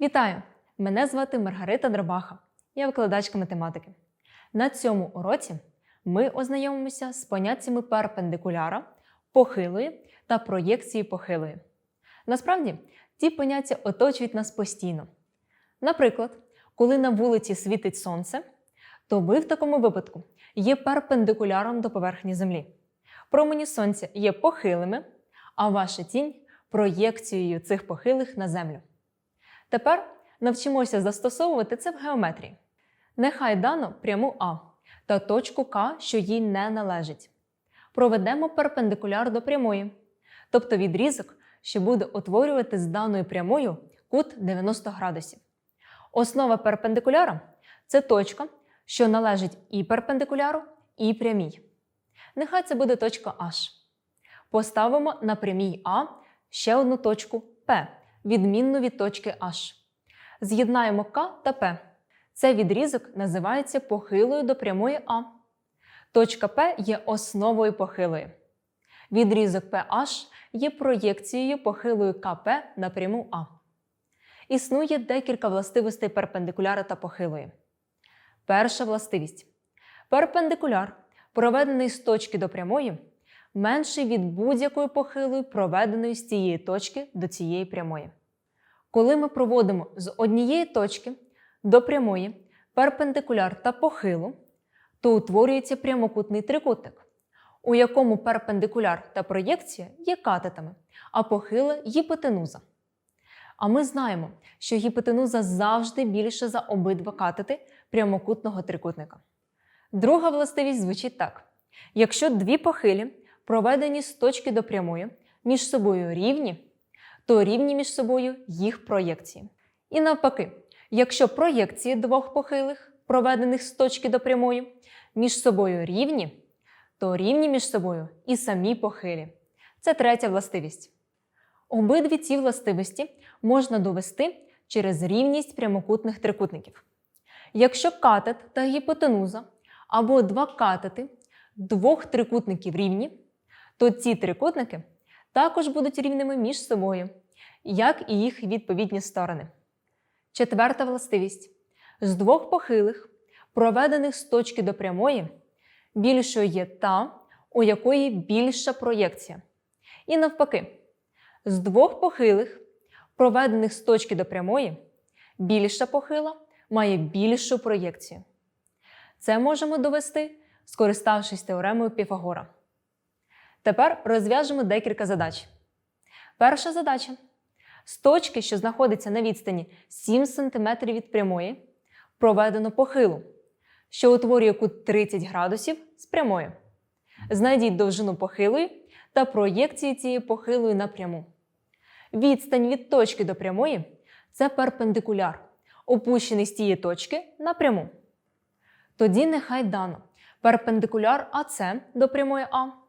Вітаю! Мене звати Маргарита Дробаха. Я викладачка математики. На цьому уроці ми ознайомимося з поняттями перпендикуляра, похилої та проєкції похилої. Насправді, ці поняття оточують нас постійно. Наприклад, коли на вулиці світить сонце, то ви в такому випадку є перпендикуляром до поверхні Землі. Промені сонця є похилими, а ваша тінь проєкцією цих похилих на землю. Тепер навчимося застосовувати це в геометрії. Нехай дано пряму А та точку К, що їй не належить. Проведемо перпендикуляр до прямої, тобто відрізок, що буде утворювати з даною прямою кут 90 градусів. Основа перпендикуляра це точка, що належить і перпендикуляру, і прямій. Нехай це буде точка H. Поставимо на прямій А ще одну точку P, відмінну від точки H. З'єднаємо К та П. Цей відрізок називається похилою до прямої А. Точка П є основою похилої. Відрізок PH є проєкцією похилої КП на пряму А. Існує декілька властивостей перпендикуляра та похилої. Перша властивість. Перпендикуляр, проведений з точки до прямої, менший від будь-якої похилої, проведеної з цієї точки до цієї прямої. Коли ми проводимо з однієї точки до прямої перпендикуляр та похилу, то утворюється прямокутний трикутник, у якому перпендикуляр та проєкція є катетами, а похила гіпотенуза. А ми знаємо, що гіпотенуза завжди більша за обидва катети прямокутного трикутника. Друга властивість звучить так: якщо дві похилі, проведені з точки до прямої, між собою рівні, то рівні між собою їх проєкції. І навпаки, якщо проєкції двох похилих, проведених з точки до прямої, між собою рівні, то рівні між собою і самі похилі. Це третя властивість. Обидві ці властивості можна довести через рівність прямокутних трикутників. Якщо катет та гіпотенуза або два катети двох трикутників рівні, то ці трикутники також будуть рівними між собою, як і їх відповідні сторони. Четверта властивість. З двох похилих, проведених з точки до прямої, більшою є та, у якої більша проєкція. І навпаки, з двох похилих, проведених з точки до прямої, більша похила має більшу проєкцію. Це можемо довести, скориставшись теоремою Піфагора. Тепер розв'яжемо декілька задач. Перша задача. З точки, що знаходиться на відстані 7 см від прямої, проведено похилу, що утворює кут 30 градусів з прямою. Знайдіть довжину похилої та проєкції цієї похилої на пряму. Відстань від точки до прямої це перпендикуляр, опущений з тієї точки на пряму. Тоді нехай дано перпендикуляр АС до прямої А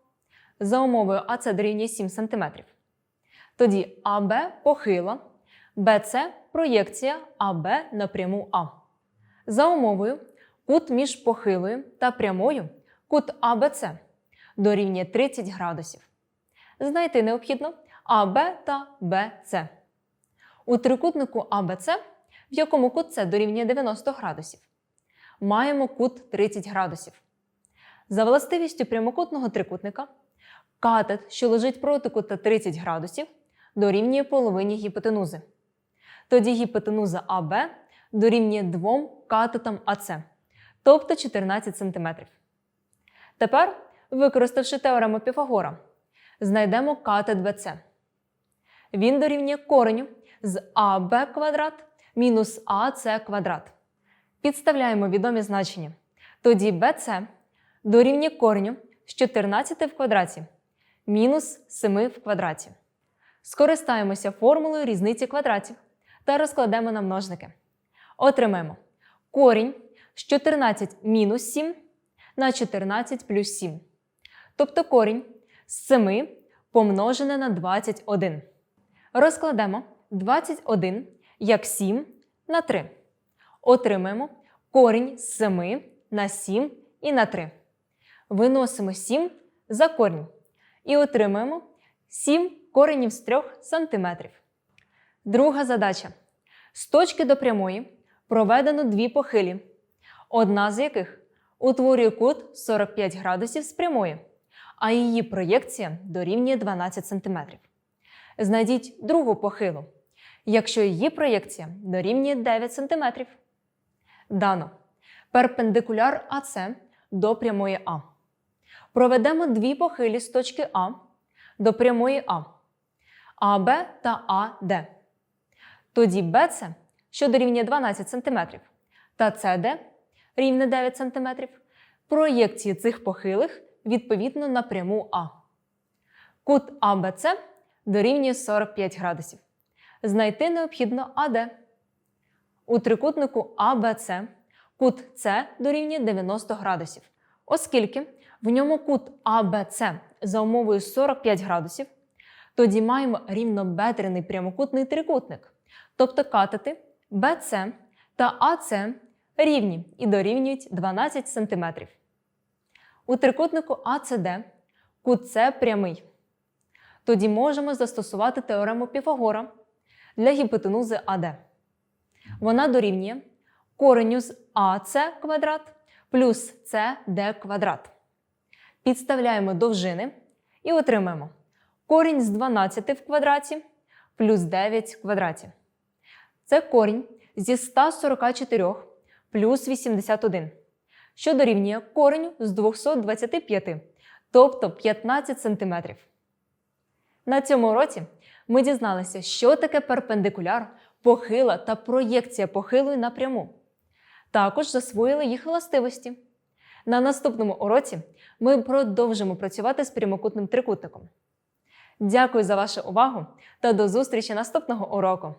за умовою АС дорівнює 7 см. Тоді АБ похила, БЦ проєкція АБ на пряму А. За умовою кут між похилою та прямою кут АБЦ дорівнює 30 градусів. Знайти необхідно АБ та БЦ. У трикутнику АБЦ, в якому кут С дорівнює 90 градусів, маємо кут 30 градусів. За властивістю прямокутного трикутника, катет, що лежить проти кута 30 градусів, дорівнює половині гіпотенузи. Тоді гіпотенуза АБ дорівнює двом катетам АС, тобто 14 см. Тепер, використавши теорему Піфагора, знайдемо катет БЦ. Він дорівнює кореню з АБ квадрат мінус АС квадрат. Підставляємо відомі значення. Тоді BC дорівнює кореню з 14 в квадраті мінус 7 в квадраті. Скористаємося формулою різниці квадратів та розкладемо на множники. Отримаємо корінь з 14 мінус 7 на 14 плюс 7. Тобто корінь з 7 помножене на 21. Розкладемо 21 як 7 на 3. Отримаємо корінь з 7 на 7 і на 3. Виносимо 7 за корінь і отримаємо 7 коренів з 3 см. Друга задача. З точки до прямої проведено дві похилі, одна з яких утворює кут 45 градусів з прямої, а її проєкція дорівнює 12 см. Знайдіть другу похилу, якщо її проєкція дорівнює 9 см. Дано перпендикуляр АС до прямої А. Проведемо дві похилі з точки А до прямої А, АБ та АД. Тоді БЦ, що дорівнює 12 см, та СД рівне 9 см, проєкції цих похилих відповідно на пряму А. Кут АБЦ дорівнює 45 градусів. Знайти необхідно АД. У трикутнику АБЦ кут С дорівнює 90 градусів, оскільки в ньому кут АБЦ за умовою 45 градусів, тоді маємо рівнобедрений прямокутний трикутник, тобто катети БЦ та АЦ рівні і дорівнюють 12 см. У трикутнику АЦД кут С прямий. Тоді можемо застосувати теорему Піфагора для гіпотенузи АД. Вона дорівнює кореню з АС квадрат плюс СД квадрат. Підставляємо довжини і отримаємо корінь з 12 в квадраті плюс 9 в квадраті. Це корінь зі 144 плюс 81, що дорівнює кореню з 225, тобто 15 см. На цьому уроці ми дізналися, що таке перпендикуляр, похила та проєкція похилої на пряму. Також засвоїли їх властивості. На наступному уроці ми продовжимо працювати з прямокутним трикутником. Дякую за вашу увагу та до зустрічі наступного уроку!